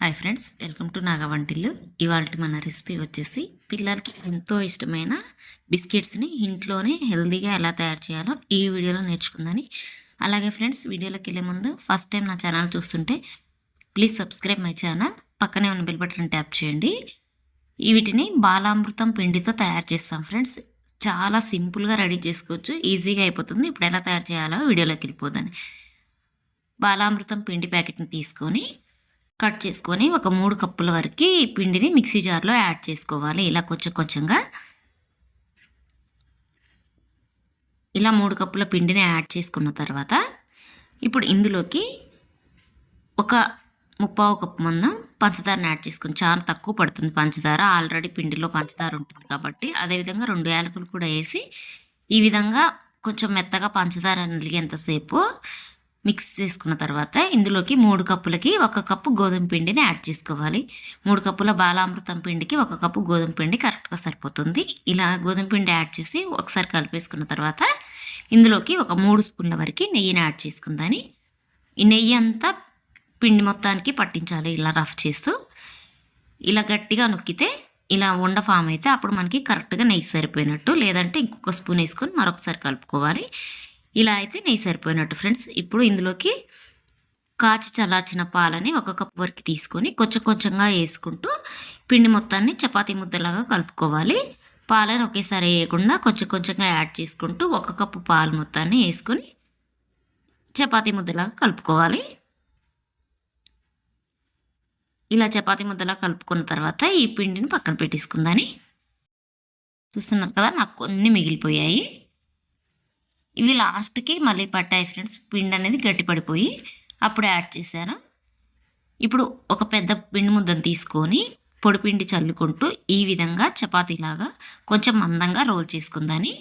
Hi friends welcome to Naga Vantillu. ఇవాళ మన recipe వచ్చేసి పిల్లలకి ఎంతో ఇష్టమైన బిస్కెట్స్ని ఇంట్లోనే హెల్తీగా ఎలా తయారు చేయాలో ఈ వీడియోలో నేర్చుకుందని అలాగే ఫ్రెండ్స్ వీడియోలోకి వెళ్ళే ముందు ఫస్ట్ టైం నా ఛానల్ చూస్తుంటే ప్లీజ్ సబ్స్క్రైబ్ మై ఛానల్. పక్కనే ఉన్న బెల్ బటన్ ట్యాప్ చేయండి. వీటిని బాలామృతం పిండితో తయారు చేస్తాం ఫ్రెండ్స్. చాలా సింపుల్గా రెడీ చేసుకోవచ్చు. ఈజీగా అయిపోతుంది. ఇప్పుడు ఎలా తయారు చేయాలో వీడియోలోకి వెళ్ళిపోదని బాలామృతం పిండి ప్యాకెట్ని తీసుకొని కట్ చేసుకొని ఒక మూడు కప్పుల వరకు పిండిని మిక్సీ జార్లో యాడ్ చేసుకోవాలి. ఇలా కొంచెం కొంచెంగా. ఇలా మూడు కప్పుల పిండిని యాడ్ చేసుకున్న తర్వాత ఇప్పుడు ఇందులోకి ఒక ముప్పావు కప్పు మందం పంచదారని యాడ్ చేసుకుని చాలా తక్కువ పడుతుంది పంచదార. ఆల్రెడీ పిండిలో పంచదార ఉంటుంది కాబట్టి అదేవిధంగా రెండు యాలకులు కూడా వేసి ఈ విధంగా కొంచెం మెత్తగా పంచదార నలిగేంతసేపు మిక్స్ చేసుకున్న తర్వాత ఇందులోకి మూడు కప్పులకి ఒక కప్పు గోధుమ పిండిని యాడ్ చేసుకోవాలి. మూడు కప్పుల బాలామృతం పిండికి ఒక కప్పు గోధుమ పిండి కరెక్ట్గా సరిపోతుంది. ఇలా గోధుమ పిండి యాడ్ చేసి ఒకసారి కలిపేసుకున్న తర్వాత ఇందులోకి ఒక మూడు స్పూన్ల వరకు నెయ్యిని యాడ్ చేసుకుందని. ఈ నెయ్యి అంతా పిండి మొత్తానికి పట్టించాలి ఇలా రఫ్ చేస్తూ. ఇలా గట్టిగా నొక్కితే ఇలా ఉండ ఫామ్ అయితే అప్పుడు మనకి కరెక్ట్గా నెయ్యి సరిపోయినట్టు లేదంటే ఇంకొక స్పూన్ వేసుకొని మరొకసారి కలుపుకోవాలి. ఇలా అయితే నెయ్యి సరిపోయినట్టు ఫ్రెండ్స్. ఇప్పుడు ఇందులోకి కాచి చల్లార్చిన పాలని ఒక కప్ వరకు తీసుకొని కొంచెం కొంచెంగా వేసుకుంటూ పిండి మొత్తాన్ని చపాతీ ముద్దలాగా కలుపుకోవాలి. పాలను ఒకేసారి వేయకుండా కొంచెం కొంచెంగా యాడ్ చేసుకుంటూ ఒక కప్పు పాలు మొత్తాన్ని వేసుకొని చపాతీ ముద్దలాగా కలుపుకోవాలి. ఇలా చపాతీ ముద్దలా కలుపుకున్న తర్వాత ఈ పిండిని పక్కన పెట్టేసుకుందని. చూస్తున్నారు కదా నాకు కొన్ని మిగిలిపోయాయి. ఇవి లాస్ట్కి మళ్ళీ పట్టాయి ఫ్రెండ్స్. పిండి అనేది గట్టిపడిపోయి అప్పుడు యాడ్ చేశాను. ఇప్పుడు ఒక పెద్ద పిండి ముద్దను తీసుకొని పొడిపిండి చల్లుకుంటూ ఈ విధంగా చపాతీలాగా కొంచెం మందంగా రోల్ చేసుకుందని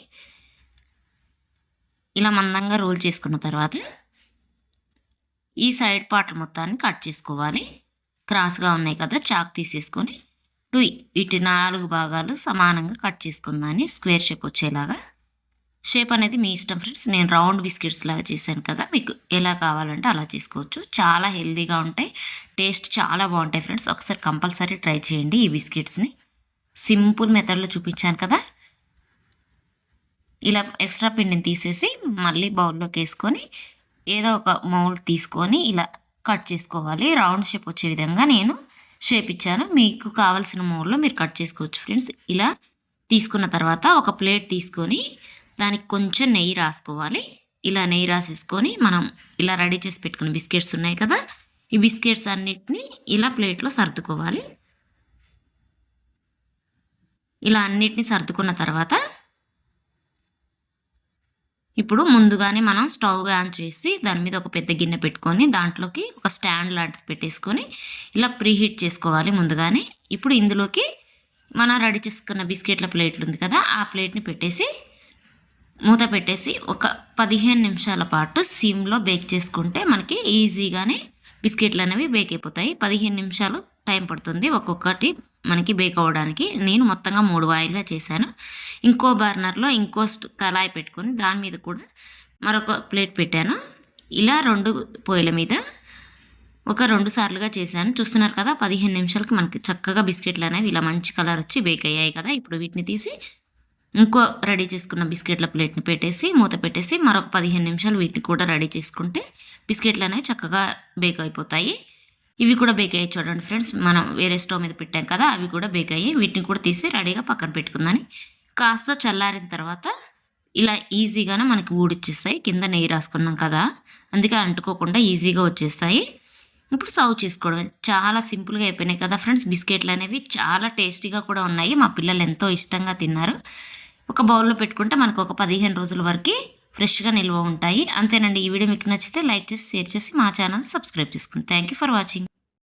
ఇలా మందంగా రోల్ చేసుకున్న తర్వాత ఈ సైడ్ పార్ట్ మొత్తాన్ని కట్ చేసుకోవాలి. క్రాస్గా ఉన్నాయి కదా చాక్ తీసేసుకొని. టూ ఇటు నాలుగు భాగాలు సమానంగా కట్ చేసుకుందాన్ని స్క్వేర్ షేప్ వచ్చేలాగా షేప్ అనేది మీ ఇష్టం ఫ్రెండ్స్. నేను రౌండ్ బిస్కెట్స్ లాగా చేశాను కదా మీకు ఎలా కావాలంటే అలా చేసుకోవచ్చు. చాలా హెల్దీగా ఉంటాయి టేస్ట్ చాలా బాగుంటాయి ఫ్రెండ్స్. ఒకసారి కంపల్సరీ ట్రై చేయండి ఈ బిస్కెట్స్ని. సింపుల్ మెథడ్లో చూపించాను కదా. ఇలా ఎక్స్ట్రా పిండిని తీసేసి మళ్ళీ బౌల్లోకి వేసుకొని ఏదో ఒక మౌల్డ్ తీసుకొని ఇలా కట్ చేసుకోవాలి. రౌండ్ షేప్ వచ్చే విధంగా నేను షేప్ ఇచ్చాను. మీకు కావాల్సిన మౌల్డ్లో మీరు కట్ చేసుకోవచ్చు ఫ్రెండ్స్. ఇలా తీసుకున్న తర్వాత ఒక ప్లేట్ తీసుకొని దానికి కొంచెం నెయ్యి రాసుకోవాలి. ఇలా నెయ్యి రాసేసుకొని మనం ఇలా రెడీ చేసి పెట్టుకున్న బిస్కెట్స్ ఉన్నాయి కదా ఈ బిస్కెట్స్ అన్నిటిని ఇలా ప్లేట్లో సర్దుకోవాలి. ఇలా అన్నిటిని సర్దుకున్న తర్వాత ఇప్పుడు ముందుగానే మనం స్టవ్ ఆన్ చేసి దాని మీద ఒక పెద్ద గిన్నె పెట్టుకొని దాంట్లోకి ఒక స్టాండ్ లాంటిది పెట్టేసుకొని ఇలా ప్రీహీట్ చేసుకోవాలి ముందుగానే. ఇప్పుడు ఇందులోకి మనం రెడీ చేసుకున్న బిస్కెట్ల ప్లేట్లు ఉంది కదా ఆ ప్లేట్ని పెట్టేసి మూత పెట్టేసి ఒక పదిహేను నిమిషాల పాటు సిమ్లో బేక్ చేసుకుంటే మనకి ఈజీగానే బిస్కెట్లు అనేవి బేక్ అయిపోతాయి. పదిహేను నిమిషాలు టైం పడుతుంది ఒక్కొక్కటి మనకి బేక్ అవ్వడానికి. నేను మొత్తంగా మూడు వాయిల్గా చేశాను. ఇంకో బర్నర్లో ఇంకో కళాయి పెట్టుకొని దాని మీద కూడా మరొక ప్లేట్ పెట్టాను. ఇలా రెండు పొయ్యిల మీద ఒక రెండు సార్లుగా చేశాను. చూస్తున్నారు కదా పదిహేను నిమిషాలకి మనకి చక్కగా బిస్కెట్లు అనేవి ఇలా మంచి కలర్ వచ్చి బేక్ అయ్యాయి కదా. ఇప్పుడు వీటిని తీసి ఇంకో రెడీ చేసుకున్న బిస్కెట్ల ప్లేట్ని పెట్టేసి మూత పెట్టేసి మరొక పదిహేను నిమిషాలు వీటిని కూడా రెడీ చేసుకుంటే బిస్కెట్లు అనేవి చక్కగా బేక్ అయిపోతాయి. ఇవి కూడా బేక్ అయ్యాయి చూడండి ఫ్రెండ్స్ మనం వేరే స్టవ్ మీద పెట్టాం కదా అవి కూడా బేక్ అయ్యి వీటిని కూడా తీసి రెడీగా పక్కన పెట్టుకుందని కాస్త చల్లారిన తర్వాత ఇలా ఈజీగానే మనకి ఊడిచ్చేస్తాయి. కింద నెయ్యి రాసుకున్నాం కదా అందుకే అంటుకోకుండా ఈజీగా వచ్చేస్తాయి. ఇప్పుడు సర్వ్ చేసుకోవడం. చాలా సింపుల్గా అయిపోయినాయి కదా ఫ్రెండ్స్ బిస్కెట్లు అనేవి చాలా టేస్టీగా కూడా ఉన్నాయి. మా పిల్లలు ఎంతో ఇష్టంగా తిన్నారు. ఒక బౌల్లో పెట్టుకుంటే మనకు ఒక పదిహేను రోజుల వరకు ఫ్రెష్గా నిల్వ ఉంటాయి. అంతేనండి ఈ వీడియో మీకు నచ్చితే లైక్ చేసి షేర్ చేసి మా ఛానల్ సబ్స్క్రైబ్ చేసుకోండి థ్యాంక్ యూ ఫర్ వాచింగ్.